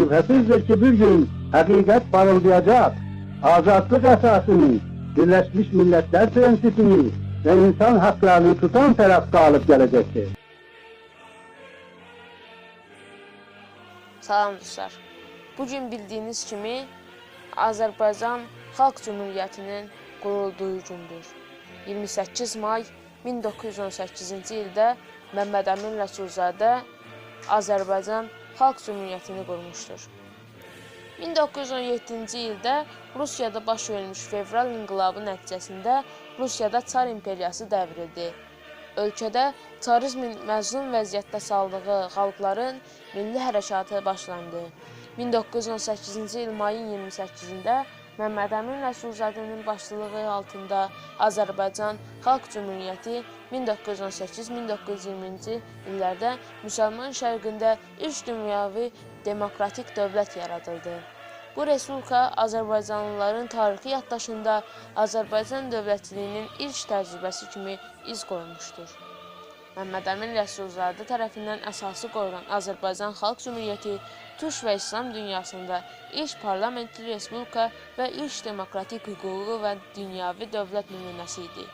Şüphesizdir ki bir gün hakikat parıldayacak. Azatlık esasını, Birleşmiş Milletler prensipini ve insan haklarını tutan taraf galip gelecektir. Salam dostlar. Bu gün bildiyiniz kimi Azərbaycan Xalq Cümhuriyyətinin qurulduğu gündür. 28 may 1918-ci ildə Məmməd Əmin Rəsulzadə Azərbaycan Xalq Cümhuriyyətini qurmuşdur. 1917-ci ildə Rusiyada baş vermiş fevral inqilabı nəticəsində Rusiyada Çar imperiyası devrildi. Ölkədə çarizmin məzlum vəziyyətdə saldığı xalqların milli hərəkatı başlandı. 1918-ci il mayın 28-də Məmməd Əmin Rəsulzadənin başçılığı altında Azərbaycan Xalq Cümhuriyyəti 1918-1920-ci illərdə müsəlman şərqində ilk dünyəvi demokratik dövlət yaradıldı. Bu respublika Azərbaycanlıların tarixi yaddaşında Azərbaycan dövlətçiliyinin ilk təcrübəsi kimi iz qoymuşdur. Məmməd Əmin Rəsulzadə tərəfindən əsası qoyulan Azərbaycan Xalq Cümhuriyyəti Türk və İslam dünyasında ilk parlamentli respublika və ilk demokratik hüquqi və dünyəvi dövlət nümunəsi idi.